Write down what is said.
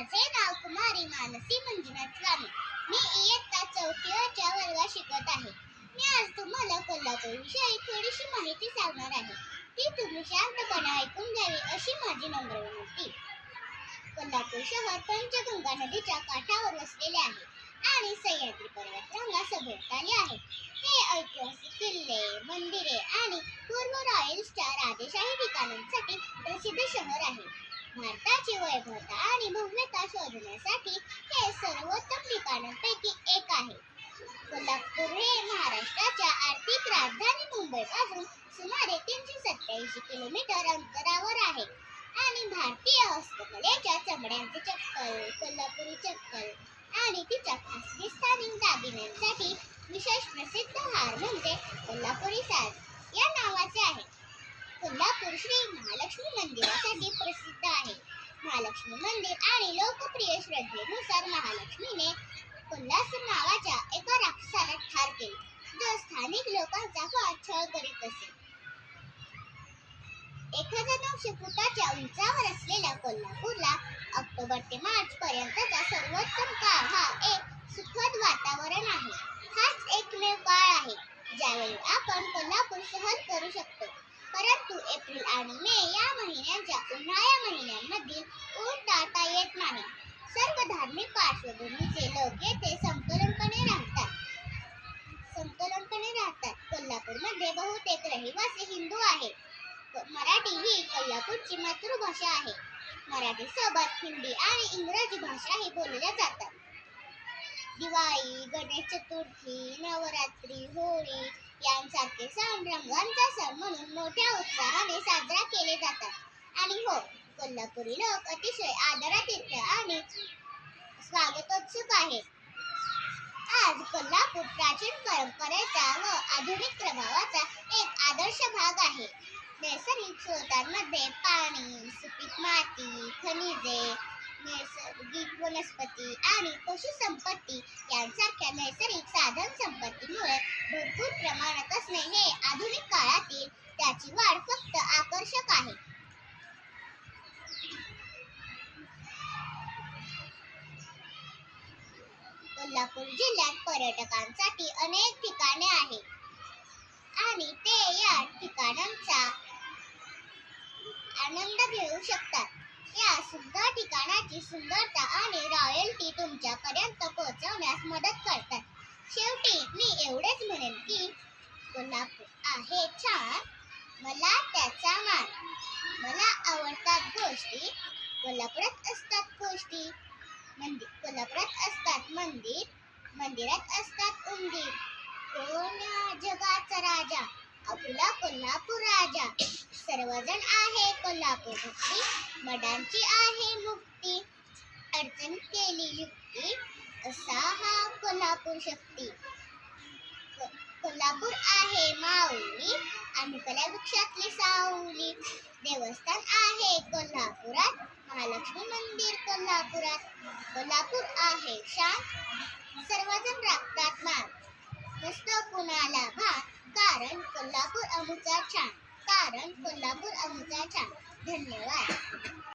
माझे नाव कुमारी मानसी मंजुनाथ स्वामी. मी इयत्ता चौथीच्या वर्गात शिकत आहे. मी आज तुम्हाला कोल्हापूर विषयी थोडीशी माहिती सांगणार आहे. ती तुम्ही शांतपणे ऐकून घ्यावी अशी माझी नम्र विनंती. कोल्हापूर शहर पंचगंगा नदीच्या काठावर वसलेले आहे आणि सह्याद्री पर्वतरांगा सभोवताली आहे. हे ऐतिहासिक किल्ले मंदिरे आणि पूर्व रॉयल्सच्या राजेशाही ठिकाणांसाठी प्रसिद्ध शहर आहे. भारताची वैभवता आणि भव्यता शोधण्यासाठी हे सर्वोत्तम ठिकाणांपैकी एक आहे. कोल्हापूर हे महाराष्ट्राच्या आर्थिक राजधानी मुंबईपासून सुमारे तीनशे सत्याऐंशी किलोमीटर अंतरावर आहे आणि भारतीय हस्तकलेच्या चमड्यांचे चप्पल कोल्हापुरी चप्पल आणि तिच्या खासगी स्थानिक दागिन्यांसाठी विशेष प्रसिद्ध हार म्हणजे कोल्हापुरी साज या नावाचे आहे. कोल्हापूर श्री महालक्ष्मी मंदिरासाठी प्रसिद्ध आहे. महालक्ष्मी मंदिर आणि लोकप्रिय श्रद्धेनुसार महालक्ष्मीने कोल्हापूर नावाच्या एका राक्षसाला ठार केले. जो स्थानिक लोकांचा फार छळ करीत असे. एक हजार नऊशे फुटाच्या उंचावर असलेल्या कोल्हापूरला ऑक्टोबर ते मार्च पर्यंतचा सर्वोत्तम काळ हा एक सुखद वातावरण आहे. हाच एकमेव काळ आहे. ज्यावेळी आपण कोल्हापूर सहज करू शकतो. परंतु एप्रिल आणि मे या महिन्यांच्या उन्हाळ्या महिन्यांमधील ऊन टाळता येत नाही. सर्व धार्मिक पार्श्वभूमीचे लोक येथे संकलनपणे राहतात. संकलनपणे राहतात. कोल्हापूरमध्ये बहुतेक रहिवासी हिंदू आहेत. मराठी ही कोल्हापूरची मातृभाषा आहे. मराठी सोबत हिंदी आणि इंग्रजी भाषाही बोलल्या जातात. दिवाळी गणेश चतुर्थी नवरात्री होळी यांसारखे सण रंगांचा सण म्हणून मोठ्या उत्साहाने साजरा केले जातात. आणि हो कोल्हापुरी लोक अतिशय आदरातिथ्य आणि स्वागतोत्सुक आहेत. आज कोल्हापूर प्राचीन परंपरेचा व आधुनिक प्रभावाचा एक आदर्श भाग आहे. नैसर्गिक स्रोतांमध्ये पाणी सुपीक माती खनिजे नैसर्गिक वनस्पती आणि पशुसंपत्ती यांसारख्या नैसर्गिक साधन संपत्तीमुळे भरपूर प्रमाणात असणे हे आधुनिक काळातील त्याची वाढ फक्त आकर्षक आहे. कोल्हापूर जिल्ह्यात पर्यटकांसाठी अनेक ठिकाणे आहेत आणि ते या ठिकाणांचा आनंद घेऊ शकतात. या सुंदर ठिकाणाची सुंदरता आणि रॉयल्टी तुमच्यापर्यंत पोहोचवण्यास मदत करतात. शेवटी मी एवढेच म्हणेन की कोल्हापूर आहे छान. मला त्याचा मान. मला आवडतात गोष्टी. कोल्हापुरात असतात गोष्टी. मंदिर कोल्हापुरात असतात मंदिर. मंदिरात असतात उंदीर. कोण जगाचा राजा? आपला कोल्हापूर राजा. सर्वजण आहे कोल्हापूर भक्ती मडांची आहे मुक्ती. अडचण केली युक्ती असा हा कोल्हापूर शक्ती. कोल्हापूर आहे माऊली आणि कला वृक्षातली सावली. देवस्थान आहे कोल्हापुरात महालक्ष्मी मंदिर कोल्हापुरात. कोल्हापूर आहे शांत सर्वजण राखतात मान. नसतो कुणाला भान कारण कोल्हापूर अमुचा छान. कारण कोल्हापूर अमुचा धन्यवाद.